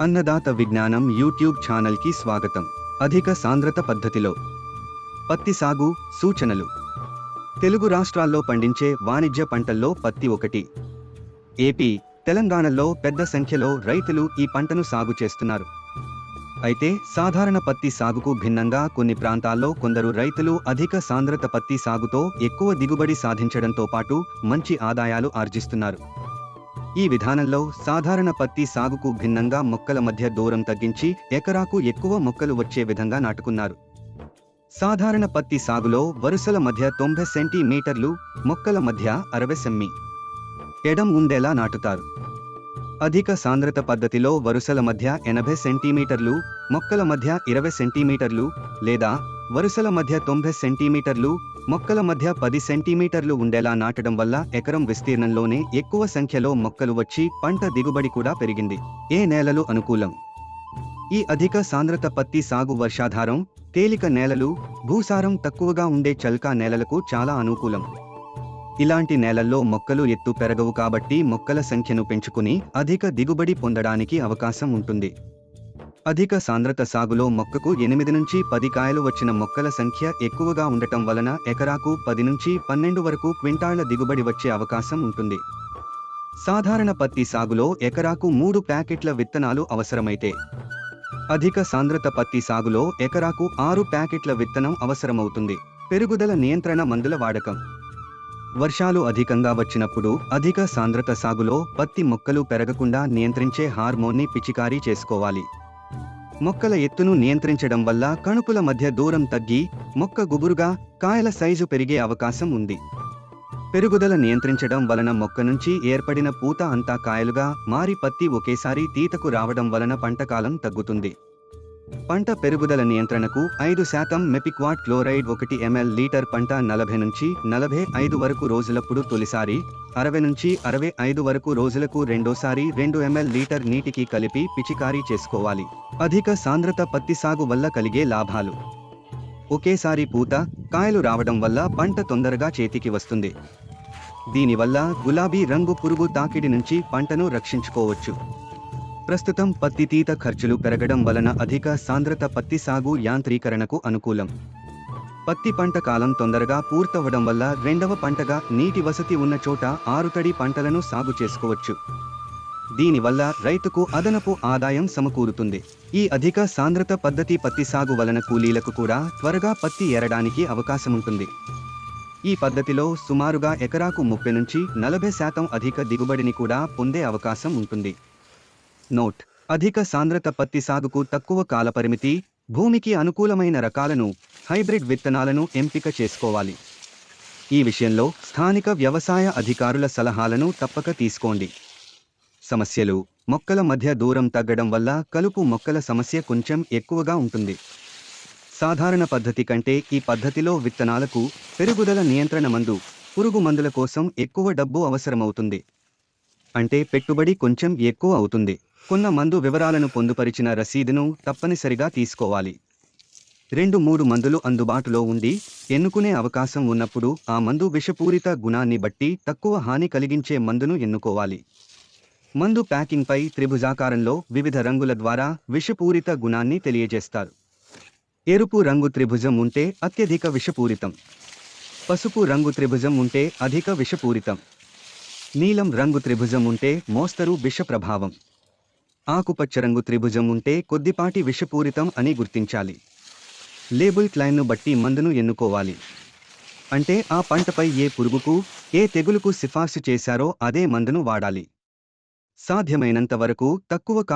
అన్నదాత విజ్ఞానం యూట్యూబ్ ఛానల్కి స్వాగతం. అధిక సాంద్రత పద్ధతిలో. పత్తి సాగు సూచనలు. తెలుగు రాష్ట్రాల్లో పండించే వాణిజ్య పంటల్లో పత్తి ఒకటి. ఏపీ తెలంగాణలో పెద్ద సంఖ్యలో రైతులు ఈ పంటను సాగు చేస్తున్నారు. అయితే సాధారణ పత్తి సాగుకు భిన్నంగా కొన్ని ప్రాంతాల్లో కొందరు రైతులు అధిక సాంద్రత పత్తి సాగుతో ఎక్కువ దిగుబడి సాధించడంతో పాటు మంచి ఆదాయాలు ఆర్జిస్తున్నారు. ఈ విధానంలో సాధారణ పత్తి సాగుకు భిన్నంగా మొక్కల మధ్య దూరం తగ్గించి ఎకరాకు ఎక్కువ మొక్కలు వచ్చే విధంగా నాటుకున్నారు. సాధారణ పత్తి సాగులో వరుసల మధ్య తొంభై సెంటీమీటర్లు మొక్కల మధ్య అరవై సెమ్మి ఎడం ఉండేలా నాటుతారు. అధిక సాంద్రత పద్ధతిలో వరుసల మధ్య ఎనభై సెంటీమీటర్లు మొక్కల మధ్య ఇరవై సెంటీమీటర్లు లేదా వరుసల మధ్య తొంభై సెంటీమీటర్లు మొక్కల మధ్య పది సెంటీమీటర్లు ఉండేలా నాటడం వల్ల ఎకరం విస్తీర్ణంలోనే ఎక్కువ సంఖ్యలో మొక్కలు వచ్చి పంట దిగుబడి కూడా పెరిగింది. ఏ నేలలు అనుకూలం? ఈ అధిక సాంద్రత పత్తి సాగు వర్షాధారం తేలిక నేలలు భూసారం తక్కువగా ఉండే చల్కా నేలలకు చాలా అనుకూలం. ఇలాంటి నేలల్లో మొక్కలు ఎత్తు పెరగవు కాబట్టి మొక్కల సంఖ్యను పెంచుకుని అధిక దిగుబడి పొందడానికి అవకాశం ఉంటుంది. అధిక సాంద్రత సాగులో మొక్కకు ఎనిమిది నుంచి పది కాయలు వచ్చిన మొక్కల సంఖ్య ఎక్కువగా ఉండటం వలన ఎకరాకు పది నుంచి పన్నెండు వరకు క్వింటాళ్ళ దిగుబడి వచ్చే అవకాశం ఉంటుంది. సాధారణ పత్తి సాగులో ఎకరాకు మూడు ప్యాకెట్ల విత్తనాలు అవసరమైతే. అధిక సాంద్రత పత్తి సాగులో ఎకరాకు ఆరు ప్యాకెట్ల విత్తనం అవసరమవుతుంది. పెరుగుదల నియంత్రణ మందుల వాడకం. వర్షాలు అధికంగా వచ్చినప్పుడు అధిక సాంద్రత సాగులో పత్తి మొక్కలు పెరగకుండా నియంత్రించే హార్మోన్ని పిచికారీ చేసుకోవాలి. మొక్కల ఎత్తును నియంత్రించడం వల్ల కణుపుల మధ్య దూరం తగ్గి మొక్క గుబురుగా కాయల సైజు పెరిగే అవకాశం ఉంది. పెరుగుదల నియంత్రించడం వలన మొక్క నుంచి ఏర్పడిన పూత అంతా కాయలుగా మారి పత్తి ఒకేసారి తీతకు రావడం వలన పంటకాలం తగ్గుతుంది. పంట పెరుగుదల నియంత్రణకు ఐదు శాతం మెపిక్వాట్ క్లోరైడ్ ఒకటి ఎంఎల్ లీటర్ పంట నలభై నుంచి నలభై ఐదు వరకు రోజులప్పుడు తొలిసారి అరవై నుంచి అరవై ఐదు వరకు రోజులకు రెండోసారి రెండు ఎంఎల్ లీటర్ నీటికి కలిపి పిచికారీ చేసుకోవాలి. అధిక సాంద్రత పత్తి సాగు వల్ల కలిగే లాభాలు. ఒకేసారి పూత కాయలు రావడం వల్ల పంట తొందరగా చేతికి వస్తుంది. దీనివల్ల గులాబీ రంగు పురుగు తాకిడి నుంచి పంటను రక్షించుకోవచ్చు. ప్రస్తుతం పత్తి తీత ఖర్చులు పెరగడం వలన అధిక సాంద్రత పత్తి సాగు యాంత్రీకరణకు అనుకూలం. పత్తి పంట కాలం తొందరగా పూర్తవడం వల్ల రెండవ పంటగా నీటి వసతి ఉన్న చోట ఆరుతడి పంటలను సాగు చేసుకోవచ్చు. దీనివల్ల రైతుకు అదనపు ఆదాయం సమకూరుతుంది. ఈ అధిక సాంద్రత పద్ధతి పత్తి సాగు వలన కూలీలకు కూడా త్వరగా పత్తి ఏరడానికి అవకాశముంటుంది. ఈ పద్ధతిలో సుమారుగా ఎకరాకు ముప్పై నుంచి నలభై శాతం అధిక దిగుబడిని కూడా పొందే అవకాశం ఉంటుంది. నోట్. అధిక సాంద్రత పత్తి సాగుకు తక్కువ కాలపరిమితి భూమికి అనుకూలమైన రకాలను హైబ్రిడ్ విత్తనాలను ఎంపిక చేసుకోవాలి. ఈ విషయంలో స్థానిక వ్యవసాయ అధికారుల సలహాలను తప్పక తీసుకోండి. సమస్యలు మొక్కల మధ్య దూరం తగ్గడం వల్ల కలుపు మొక్కల సమస్య కొంచెం ఎక్కువగా ఉంటుంది. సాధారణ పద్ధతి కంటే ఈ పద్ధతిలో విత్తనాలకు పెరుగుదల నియంత్రణ మందు పురుగు మందుల కోసం ఎక్కువ డబ్బు అవసరమవుతుంది. అంటే పెట్టుబడి కొంచెం ఎక్కువ అవుతుంది. కొన్న మందు వివరాలను పొందుపరిచిన రసీదును తప్పనిసరిగా తీసుకోవాలి. రెండు మూడు మందులు అందుబాటులో ఉండి ఎన్నుకునే అవకాశం ఉన్నప్పుడు ఆ మందు విషపూరిత గుణాన్ని బట్టి తక్కువ హాని కలిగించే మందును ఎన్నుకోవాలి. మందు ప్యాకింగ్పై త్రిభుజాకారంలో వివిధ రంగుల ద్వారా విషపూరిత గుణాన్ని తెలియజేస్తారు. ఎరుపు రంగు త్రిభుజం ఉంటే అత్యధిక విషపూరితం. పసుపు రంగు త్రిభుజం ఉంటే అధిక విషపూరితం. నీలం రంగు త్రిభుజం ఉంటే మోస్తరు విష ప్రభావం ఆకుపచ్చ రంగు త్రిభుజం ఉంటే కొద్దిపాటి విషపూరితం అని గుర్తించాలి. లేబుల్ క్లైన్ను బట్టి మందును ఎన్నుకోవాలి. అంటే ఆ పంటపై ఏ పురుగుకు ఏ తెగులుకు సిఫార్సు చేశారో అదే మందును వాడాలి. సాధ్యమైనంత వరకు తక్కువ కాల